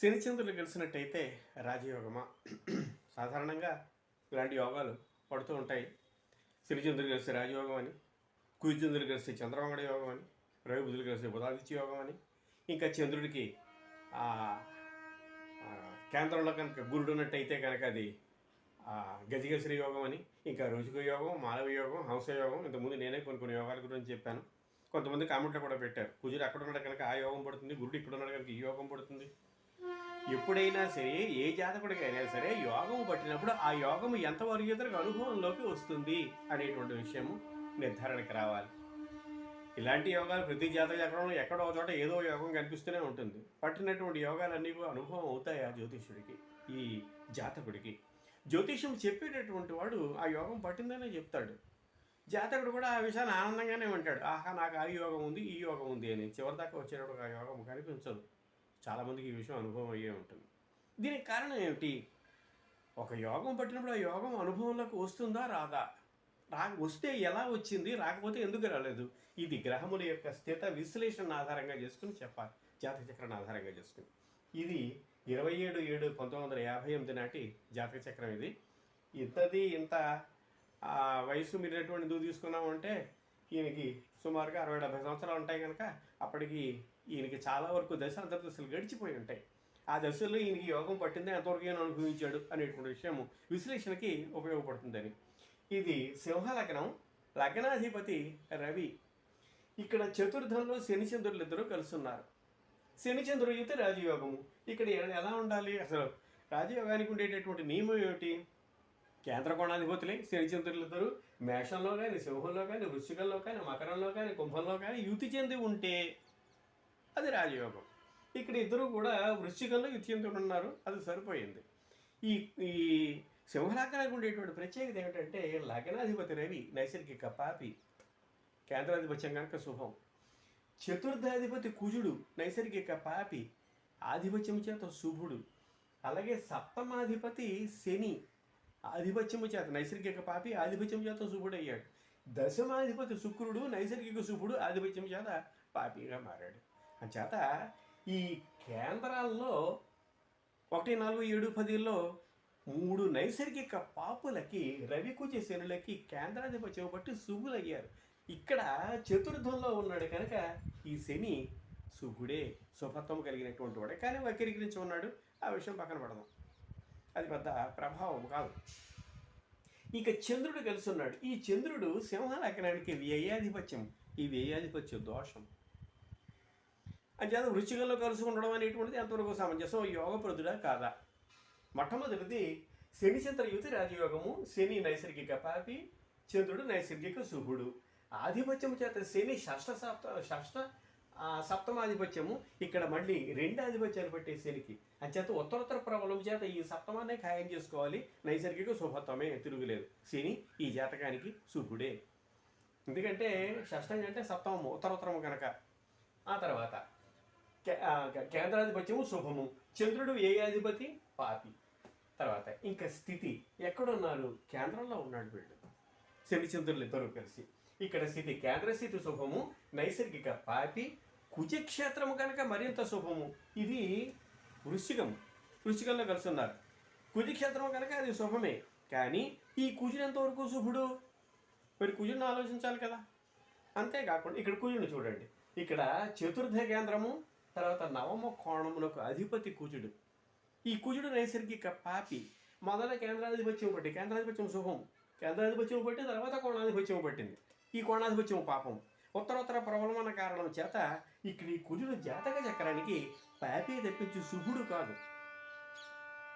శనిచంద్రులు కలిసినట్టయితే రాజయోగమా? సాధారణంగా ఇలాంటి యోగాలు పడుతూ ఉంటాయి. శనిచంద్రులు కలిసి రాజయోగం అని కుజచంద్రులు కలిసి చంద్రమంగళ యోగం అని రవి కలిసి బుధాదిత్య యోగం అని ఇంకా చంద్రుడికి కేంద్రంలో కనుక గురుడు ఉన్నట్టయితే కనుక అది ఆ, గజగశ్రీ యోగం అని ఇంకా రోజుక యోగం మాలవ యోగం హంస యోగం ఇంతకుముందు నేనే కొన్ని కొన్ని యోగాల గురించి చెప్పాను. కొంతమంది కామెంట్లో కూడా పెట్టారు. కుజుడు అక్కడ ఉన్నాడు కనుక ఆ యోగం పడుతుంది గురుడు ఇక్కడ ఉన్నాడు కనుక ఈ యోగం పడుతుంది. ఎప్పుడైనా సరే ఏ జాతకుడికి అయినా సరే యోగం పట్టినప్పుడు ఆ యోగం ఎంతవరకు ఇతరకు అనుభవంలోకి వస్తుంది అనేటువంటి విషయము నిర్ధారణకు రావాలి. ఇలాంటి యోగాలు ప్రతి జాతక చక్రంలో ఎక్కడో చోట ఏదో యోగం కనిపిస్తూనే ఉంటుంది. పట్టినటువంటి యోగాలన్నీ కూడా అనుభవం అవుతాయి ఆ జ్యోతిష్యుడికి? ఈ జాతకుడికి. జ్యోతిష్యం చెప్పేటటువంటి వాడు ఆ యోగం పట్టిందనే చెప్తాడు. జాతకుడు కూడా ఆ విషయాన్ని ఆనందంగానే ఉంటాడు ఆహా నాకు ఆ యోగం ఉంది ఈ యోగం ఉంది అని. చివరిదాకా వచ్చేటప్పుడు ఆ యోగం కనిపించదు. చాలామందికి ఈ విషయం అనుభవం అయ్యే ఉంటుంది. దీనికి కారణం ఏమిటి? ఒక యోగం పట్టినప్పుడు ఆ యోగం అనుభవంలోకి వస్తుందా రాదా? రా వస్తే ఎలా వచ్చింది? రాకపోతే ఎందుకు రాలేదు? ఇది గ్రహముల యొక్క స్థిత విశ్లేషణ ఆధారంగా చేసుకుని చెప్పాలి. జాతక చక్రాన్ని ఆధారంగా చేసుకుని. ఇది ఇరవై ఏడు ఏడు పంతొమ్మిది వందల యాభై ఎనిమిది నాటి జాతక చక్రం ఇది. ఇంతది ఇంత వయసు మీరు ఎటువంటి ఎందుకు తీసుకున్నామంటే ఈయనకి సుమారుగా అరవై డెబ్బై సంవత్సరాలు ఉంటాయి కనుక అప్పటికి ఈయనకి చాలా వరకు దశ అంతర్దశలు గడిచిపోయి ఉంటాయి. ఆ దశల్లో ఈయనకి యోగం పట్టిందే ఎంతవరకు ఈయన అనుభవించాడు అనేటువంటి విషయం విశ్లేషణకి ఉపయోగపడుతుందని ఇది సింహ లగ్నం లగ్నాధిపతి రవి. ఇక్కడ చతుర్థంలో శనిచంద్రులు ఇద్దరు కలుస్తున్నారు శనిచంద్రుడు అయితే రాజయోగము. ఇక్కడ ఎలా ఉండాలి? అసలు రాజయోగానికి ఉండేటటువంటి నియమం ఏమిటి? కేంద్ర కోణాధిపతులే శనిచంద్రులు ఇద్దరు. మేషంలో కానీ సింహంలో కానీ వృశ్చికంలో కానీ మకరంలో కానీ కుంభంలో కానీ యుతి చెంది ఉంటే అది రాజయోగం. ఇక్కడ ఇద్దరు కూడా వృశ్చికంలో యుతి ఉన్నారు అది సరిపోయింది. ఈ ఈ సింహలగ్నానికి ఉండేటువంటి ప్రత్యేకత ఏమిటంటే లగ్నాధిపతి రవి నైసర్గిక పాపి కేంద్రాధిపత్యం కనుక శుభం. చతుర్థాధిపతి కుజుడు నైసర్గిక పాపి ఆధిపత్యం చేత శుభుడు. అలాగే సప్తమాధిపతి శని ఆధిపత్యము చేత నైసర్గిక పాపి ఆధిపత్యం చేత శుభుడు అయ్యాడు దశమాధిపతి శుక్రుడు నైసర్గిక శుభుడు ఆధిపత్యం చేత పాపిగా మారాడు. అంచేత ఈ కేంద్రాల్లో ఒకటి నాలుగు ఏడు పదిలో మూడు నైసర్గిక పాపులకి రవికుజ శనులకి కేంద్రాధిపత్యం బట్టి శుభులయ్యారు ఇక్కడ చతుర్థంలో ఉన్నాడు కనుక ఈ శని శుభుడే శుభత్వం కలిగినటువంటి వాడే. కానీ వక్రీకరించి ఉన్నాడు. ఆ విషయం పక్కన పడదాం. అది పెద్ద ప్రభావం కాదు. ఇక చంద్రుడు కలిసి ఉన్నాడు. ఈ చంద్రుడు సింహ లగ్నానికి వ్యయాధిపత్యం. ఈ వ్యయాధిపత్య దోషం. అంచేత వృచ్చికంలో కలిసి ఉండడం అనేటువంటిది ఎంతవరకు సమంజసం? యోగప్రదుడా కాదా? మొట్టమొదటిది శని చంద్ర యుతి రాజయోగము. శని నైసర్గిక పాపి చంద్రుడు నైసర్గిక శుభుడు. ఆధిపత్యము చేత శని షష్ఠ సప్త షష్ఠ సప్తమాధిపత్యము. ఇక్కడ మళ్ళీ రెండు ఆధిపత్యాలు పెట్టే శనికి. అంచేత ఉత్తరోత్తర ప్రబలం చేత ఈ సప్తమాన్ని ఖాయం చేసుకోవాలి. నైసర్గిక శుభత్వమే తిరుగులేదు. శని ఈ జాతకానికి శుభుడే. ఎందుకంటే షష్టం అంటే సప్తమము ఉత్తరోత్తరము కనుక ఆ తర్వాత కేంద్రాధిపత్యము శుభము. చంద్రుడు ఏ అధిపతి? పాపి. తర్వాత. ఇంకా స్థితి. ఎక్కడున్నారు? కేంద్రంలో ఉన్నాడు వీళ్ళు శనిచంద్రులు ఇద్దరు కలిసి. ఇక్కడ స్థితి కేంద్ర స్థితి శుభము నైసర్గిక పాపి కుజక్షేత్రము కనుక మరింత శుభము. ఇది వృశ్చికం వృశ్చికంలో కలిసి ఉన్నారు. కుజక్షేత్రము కనుక అది శుభమే. కానీ ఈ కుజుడు ఎంతవరకు శుభుడు? మరి కుజుడిని ఆలోచించాలి కదా. అంతేకాకుండా ఇక్కడ కుజుడిని చూడండి. ఇక్కడ చతుర్థ కేంద్రము తర్వాత నవమ కోణమునకు అధిపతి కుజుడు. ఈ కుజుడు నైసర్గిక పాపి. మొదల కేంద్రాధిపత్యం పట్టి కేంద్రాధిపత్యం శుభం. కేంద్రాధిపత్యం పట్టి తర్వాత కోణాధిపత్యం పట్టింది. ఈ కోణాధిపత్యం పాపం. ఉత్తరోత్తర ప్రబలమైన కారణం చేత ఇక్కడ ఈ కుజుడు జాతక చక్రానికి పాపి తెప్పించి శుభుడు కాదు.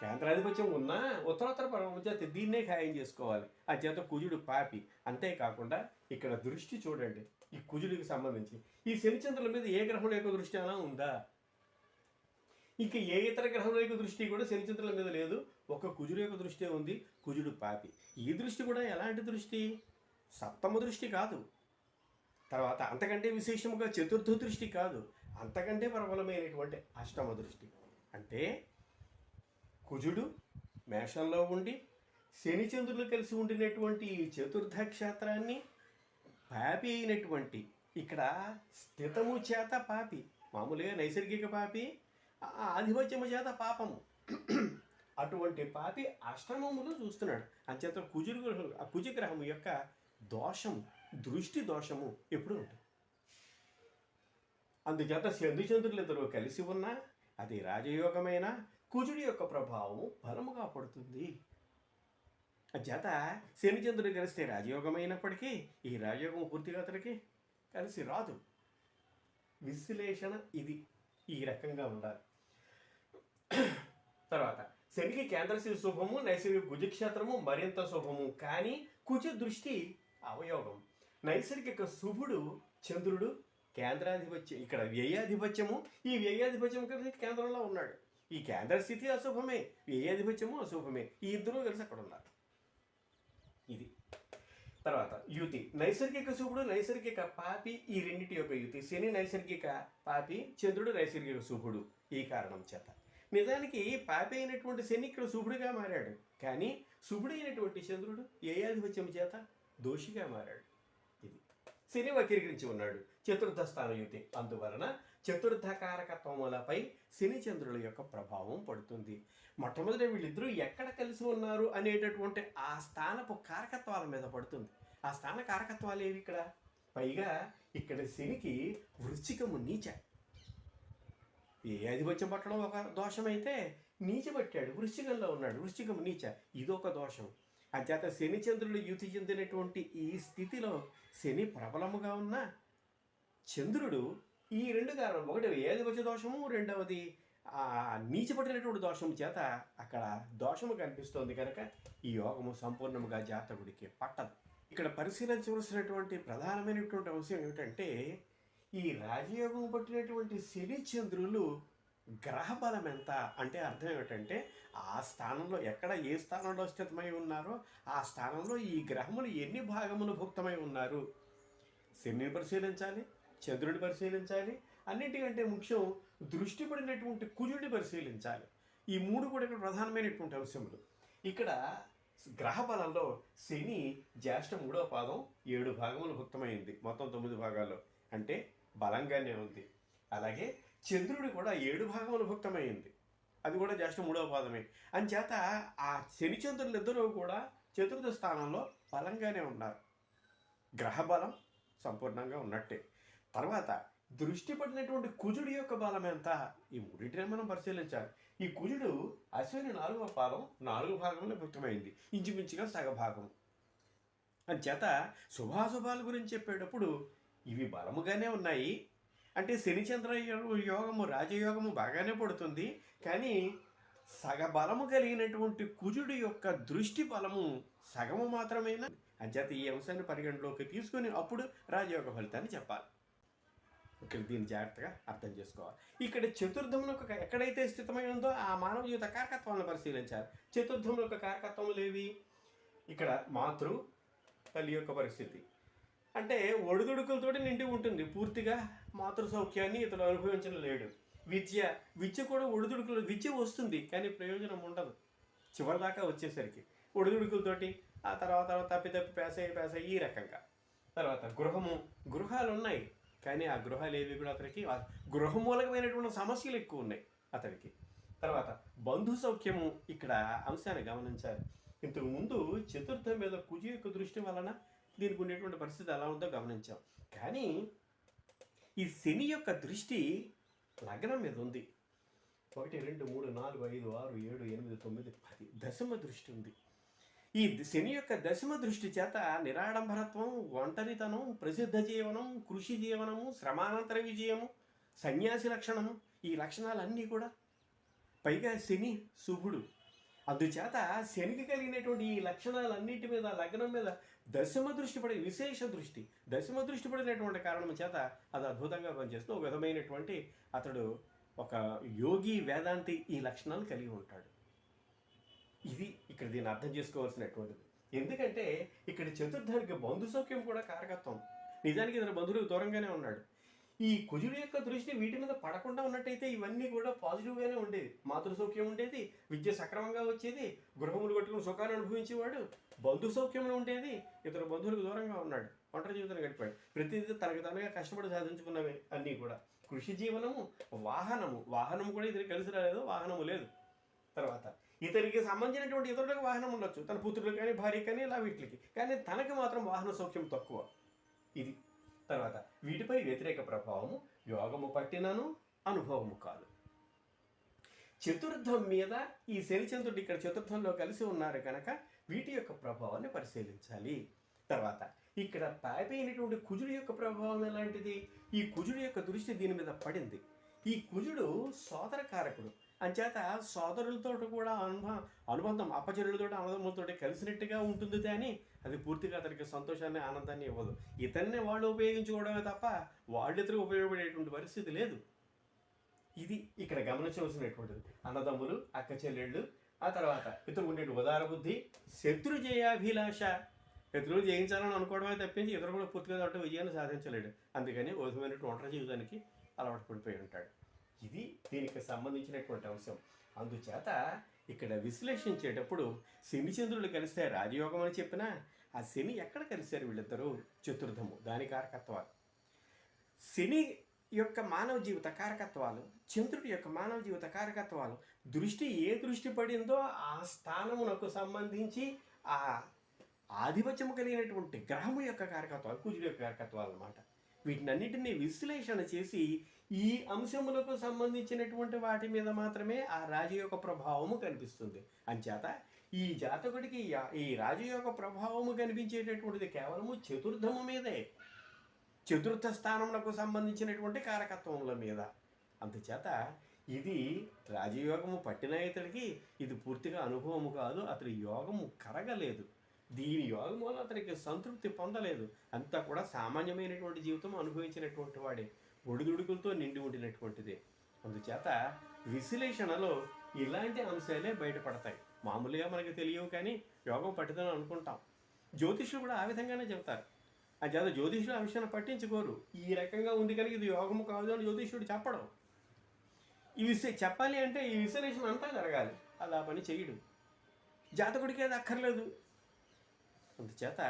కేంద్రాధిపత్యం ఉన్నా ఉత్తరోత్తర ప్రబలం చేత దీన్నే ఖాయం చేసుకోవాలి. ఆ చేత కుజుడు పాపి. అంతేకాకుండా ఇక్కడ దృష్టి చూడండి. ఈ కుజుడికి సంబంధించి. ఈ శనిచంద్రుల మీద ఏ గ్రహం యొక్క దృష్టి అలా ఉందా? ఇక ఏ ఇతర గ్రహం యొక్క దృష్టి కూడా శనిచంద్రుల మీద లేదు. ఒక కుజుడు యొక్క దృష్టి ఉంది కుజుడు పాపి. ఈ దృష్టి కూడా ఎలాంటి దృష్టి? సప్తమ దృష్టి కాదు. తర్వాత అంతకంటే విశేషముగా చతుర్థ దృష్టి కాదు. అంతకంటే ప్రబలమైనటువంటి అష్టమ దృష్టి. అంటే కుజుడు మేషంలో ఉండి శనిచంద్రులు కలిసి ఉండినటువంటి ఈ చతుర్థ క్షేత్రాన్ని పాపి అయినటువంటి ఇక్కడ స్థితము చేత పాపి మామూలుగా నైసర్గిక పాపి ఆధిపత్యము చేత పాపము. అటువంటి పాపి అష్టమములు చూస్తున్నాడు. అంచేత కుజుడు గ్రహం- ఆ కుజగ్రహం యొక్క దోషము దృష్టి దోషము ఎప్పుడు ఉంటుంది. అందుచేత చంద్రుచంద్రులు ఇద్దరు కలిసి ఉన్నా అది రాజయోగమైన కుజుడి యొక్క ప్రభావము బలముగా పడుతుంది. చేత శనిచంద్రుడు కలిస్తే రాజయోగం అయినప్పటికీ ఈ రాజయోగం పూర్తిగా అతనికి కలిసి రాదు. విశ్లేషణ ఇది ఈ రకంగా ఉండాలి. తర్వాత శనికి కేంద్రశివ శుభము నైసర్గిక కుజక్షేత్రము మరింత శుభము కానీ కుజ దృష్టి అవయోగం. నైసర్గిక శుభుడు చంద్రుడు కేంద్రాధిపత్యం ఇక్కడ వ్యయాధిపత్యము ఈ వ్యయాధిపత్యం కలిసి కేంద్రంలో ఉన్నాడు. ఈ కేంద్ర స్థితి అశుభమే వ్యయాధిపత్యము అశుభమే ఈ ఇద్దరూ కలిసి అక్కడ ఉన్నారు తర్వాత యుతి. నైసర్గిక శుభుడు నైసర్గిక పాపి ఈ రెండింటి యొక్క యుతి. శని నైసర్గిక పాపి చంద్రుడు నైసర్గిక శుభుడు ఈ కారణం చేత. నిజానికి పాపి అయినటువంటి శని ఇక్కడ శుభుడిగా మారాడు. కానీ శుభుడైనటువంటి చంద్రుడు ఏ ఆధిపత్యం చేత? దోషిగా మారాడు. ఇది. శని వక్రీకరించి ఉన్నాడు. చతుర్థ స్థాన యుతి. అందువలన చతుర్థ కారకత్వములపై శని చంద్రుల యొక్క ప్రభావం పడుతుంది. మొట్టమొదట వీళ్ళిద్దరూ ఎక్కడ కలిసి ఉన్నారు అనేటటువంటి ఆ స్థానపు కారకత్వాల మీద పడుతుంది. ఆ స్థాన కారకత్వాలు ఏవి ఇక్కడ? పైగా ఇక్కడ శనికి వృశ్చికము నీచ. ఏ ఆధిపత్యం పట్టడం ఒక దోషమైతే నీచ పట్టాడు వృశ్చికంలో ఉన్నాడు వృశ్చికము నీచ. ఇదొక దోషం. అంచేత శని చంద్రులు యుతి చెందినటువంటి ఈ స్థితిలో శని ప్రబలముగా ఉన్న చంద్రుడు ఈ రెండు కారణం ఒకటి ఏదివచ్చ దోషము? రెండవది నీచపట్టినటువంటి నీచపడినటువంటి దోషం చేత అక్కడ దోషము కనిపిస్తోంది కనుక ఈ యోగము సంపూర్ణముగా జాతకుడికి పట్టదు. ఇక్కడ పరిశీలించవలసినటువంటి ప్రధానమైనటువంటి అంశం ఏమిటంటే ఈ రాజయోగం పట్టినటువంటి శని చంద్రులు గ్రహ బలం ఎంత అంటే అర్థం ఏమిటంటే ఆ స్థానంలో ఎక్కడ ఏ స్థానంలో స్థితమై ఉన్నారో ఆ స్థానంలో ఈ గ్రహములు ఎన్ని భాగములు భుక్తమై ఉన్నారు? శనిని పరిశీలించాలి చంద్రుడిని పరిశీలించాలి. అన్నిటికంటే ముఖ్యం దృష్టి పడినటువంటి కుజుడిని పరిశీలించాలి. ఈ మూడు కూడా ఇక్కడ ప్రధానమైనటువంటి అంశములు. ఇక్కడ గ్రహ బలంలో శని జ్యేష్ఠ మూడో పాదం ఏడు భాగములు భుక్తమైంది మొత్తం తొమ్మిది భాగాల్లో. అంటే బలంగానే ఉంది. అలాగే చంద్రుడు కూడా ఏడు భాగములు భుక్తమైంది అది కూడా జ్యేష్ఠ మూడవ పాదమే. అంచేత ఆ శని చంద్రులు కూడా చతుర్థ స్థానంలో బలంగానే ఉన్నారు. గ్రహ బలం సంపూర్ణంగా ఉన్నట్టే. తర్వాత దృష్టి పడినటువంటి కుజుడి యొక్క బలం ఎంత? ఈ మూడింటిని మనం పరిశీలించాలి. ఈ కుజుడు అశ్విని నాలుగవ పాదం నాలుగు భాగంలో వ్యక్తమైంది. ఇంచుమించుగా సగభాగం చేత శుభాశుభాల గురించి చెప్పేటప్పుడు ఇవి బలముగానే ఉన్నాయి. అంటే శనిచంద్ర యోగము రాజయోగము బాగానే పడుతుంది. కానీ సగ బలము కలిగినటువంటి కుజుడి యొక్క దృష్టి బలము సగము మాత్రమేనా? అంచేత ఈ అంశాన్ని పరిగణలోకి తీసుకొని అప్పుడు రాజయోగ ఫలితాన్ని చెప్పాలి. ఇక్కడ దీన్ని జాగ్రత్తగా అర్థం చేసుకోవాలి. ఇక్కడ చతుర్థంలో ఒక ఎక్కడైతే స్థితమై ఉందో ఆ మానవ జీవిత కారకత్వాలను పరిశీలించాలి చతుర్థముల ఒక కారకత్వములు ఏవి ఇక్కడ మాతృ తల్లి యొక్క పరిస్థితి. అంటే ఒడిదుడుకులతోటి నిండి ఉంటుంది. పూర్తిగా మాతృ సౌఖ్యాన్ని ఇతడు అనుభవించడం లేడు. విద్య విద్య కూడా ఒడిదుడుకులు విద్య వస్తుంది కానీ ప్రయోజనం ఉండదు. చివరిదాకా వచ్చేసరికి ఒడిదుడుకులతోటి ఆ తర్వాత తర్వాత తప్పి తప్పి పేసయ్యి పేసయ్యి ఈ రకంగా. తర్వాత గృహము గృహాలు ఉన్నాయి కానీ ఆ గృహాలు ఏవి కూడా అతనికి గృహమూలకమైనటువంటి సమస్యలు ఎక్కువ ఉన్నాయి అతనికి. తర్వాత బంధు సౌఖ్యము ఇక్కడ అంశాన్ని గమనించాలి. ఇంతకు ముందు చతుర్థం మీద కుజు యొక్క దృష్టి వలన దీనికి ఉండేటువంటి పరిస్థితి ఎలా ఉందో గమనించాం. కానీ ఈ శని యొక్క దృష్టి లగ్నం మీద ఉంది. ఒకటి రెండు మూడు నాలుగు ఐదు ఆరు ఏడు ఎనిమిది తొమ్మిది పది దశమ దృష్టి ఉంది. ఈ శని యొక్క దశమ దృష్టి చేత నిరాడంబరత్వం ఒంటరితనం ప్రసిద్ధ జీవనం కృషి జీవనము శ్రమానంతర విజయము సన్యాసి లక్షణము ఈ లక్షణాలన్నీ కూడా పైగా శని శుభుడు. అందుచేత శనికి కలిగినటువంటి ఈ లక్షణాలన్నిటి మీద లగ్నం మీద దశమ దృష్టి పడే విశేష దృష్టి దశమ దృష్టి పడినటువంటి కారణం చేత అది అద్భుతంగా పనిచేస్తూ ఒక విధమైనటువంటి అతడు ఒక యోగి వేదాంతి ఈ లక్షణాలు కలిగి ఉంటాడు. ఇది ఇక్కడ దీన్ని అర్థం చేసుకోవాల్సినటువంటిది. ఎందుకంటే ఇక్కడ చతుర్థానికి బంధు సౌఖ్యం కూడా కారకత్వం. నిజానికి ఇతను బంధువులకు దూరంగానే ఉన్నాడు. ఈ కుజుడు యొక్క దృష్టి వీటి మీద పడకుండా ఉన్నట్టయితే ఇవన్నీ కూడా పాజిటివ్గానే ఉండేది మాతృ సౌఖ్యం ఉండేది విద్య సక్రమంగా వచ్చేది గృహములు కట్టుకుని సుఖాన్ని అనుభవించేవాడు బంధు సౌఖ్యంలో ఉండేది ఇతర బంధువులకు దూరంగా ఉన్నాడు ఒంటరి జీవితాన్ని గడిపాడు. ప్రతిదీ తనకు తనగా కష్టపడి సాధించుకున్నవి అన్నీ కూడా. కృషి జీవనము వాహనము. వాహనము కూడా ఇతరికి కలిసి రాలేదు వాహనము లేదు. తర్వాత ఇతనికి సంబంధించినటువంటి ఇతరులకు వాహనం ఉండొచ్చు. తన పుత్రులకు కానీ భార్య కానీ ఇలా వీటికి. కానీ తనకి మాత్రం వాహన సౌఖ్యం తక్కువ. ఇది. తర్వాత వీటిపై వ్యతిరేక ప్రభావము యోగము పట్టినను అనుభవము కాదు. చతుర్థం మీద ఈ శనిచంద్రుడు ఇక్కడ చతుర్థంలో కలిసి ఉన్నారు కనుక వీటి యొక్క ప్రభావాన్ని పరిశీలించాలి. తర్వాత ఇక్కడ పాపైనటువంటి కుజుడు యొక్క ప్రభావం ఎలాంటిది? ఈ కుజుడు యొక్క దృష్టి దీని మీద పడింది. ఈ కుజుడు సోదరకారకుడు. అంచేత సోదరులతో కూడా అనుభ అనుబంధం అప్పచెరులతో అన్నదమ్ములతో కలిసినట్టుగా ఉంటుంది కానీ అది పూర్తిగా అతనికి సంతోషాన్ని ఆనందాన్ని ఇవ్వదు. ఇతన్ని వాళ్ళు ఉపయోగించుకోవడమే తప్ప వాళ్ళిద్దరు ఉపయోగపడేటువంటి పరిస్థితి లేదు. ఇది ఇక్కడ గమనించవలసినటువంటిది. అన్నదమ్ములు అక్క చెల్లెళ్ళు ఆ తర్వాత ఇతరు ఉండే ఉదార బుద్ధి శత్రు జయాభిలాష శత్రువులు జయించాలని అనుకోవడమే తప్పించి ఇతరు కూడా పూర్తిగా దాంట్లో విజయాన్ని సాధించలేడు. అందుకని ఓ ఒంటరి జీవితానికి అలవాటు పడిపోయి ఉంటాడు. దీనికి సంబంధించినటువంటి అంశం. అందుచేత ఇక్కడ విశ్లేషించేటప్పుడు శని చంద్రులు కలిస్తే రాజయోగం అని చెప్పినా ఆ శని ఎక్కడ కలిశారు వీళ్ళిద్దరూ? చతుర్థము దాని కారకత్వాలు. శని యొక్క మానవ జీవిత కారకత్వాలు చంద్రుడి యొక్క మానవ జీవిత కారకత్వాలు దృష్టి ఏ దృష్టి పడిందో ఆ స్థానమునకు సంబంధించి ఆ ఆధిపత్యము కలిగినటువంటి గ్రహము యొక్క కారకత్వాలు కుజుడు యొక్క కారకత్వాలు అన్నమాట. వీటినన్నిటిని విశ్లేషణ చేసి ఈ అంశములకు సంబంధించినటువంటి వాటి మీద మాత్రమే ఆ రాజు యొక్క ప్రభావము కనిపిస్తుంది. అంచేత ఈ జాతకుడికి ఈ రాజు యొక్క ప్రభావము కనిపించేటటువంటిది కేవలము చతుర్థము మీదే. చతుర్థ స్థానములకు సంబంధించినటువంటి కారకత్వముల మీద. అందుచేత ఇది రాజయోగము పట్టిన ఇతడికి ఇది పూర్తిగా అనుభవము కాదు అతడి యోగము కరగలేదు. దీని యోగం వల్ల అతనికి సంతృప్తి పొందలేదు. అంతా కూడా సామాన్యమైనటువంటి జీవితం అనుభవించినటువంటి వాడే. ఒడిదుడుకులతో నిండి ఉండినటువంటిది. అందుచేత విశ్లేషణలో ఇలాంటి అంశాలే బయటపడతాయి. మామూలుగా మనకి తెలియవు కానీ యోగం పట్టుదని అనుకుంటాం. జ్యోతిష్యులు కూడా ఆ విధంగానే చెబుతారు. అంచేత జ్యోతిష్యులు ఆ విషయాన్ని పట్టించుకోరు. ఈ రకంగా ఉంది కనుక ఇది యోగము కాదు అని జ్యోతిష్యుడు చెప్పడం. ఈ విషయం చెప్పాలి అంటే ఈ విశ్లేషణ అంతా జరగాలి. అలా పని చేయడు. జాతకుడికి అది అక్కర్లేదు. అందుచేత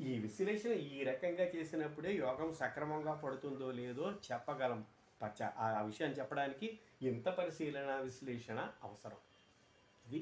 ఈ విశ్లేషణ ఈ రకంగా చేసినప్పుడే యోగం సక్రమంగా పడుతుందో లేదో చెప్పగలం. పచ్చ ఆ విషయాన్ని చెప్పడానికి ఇంత పరిశీలన విశ్లేషణ అవసరం. ఇది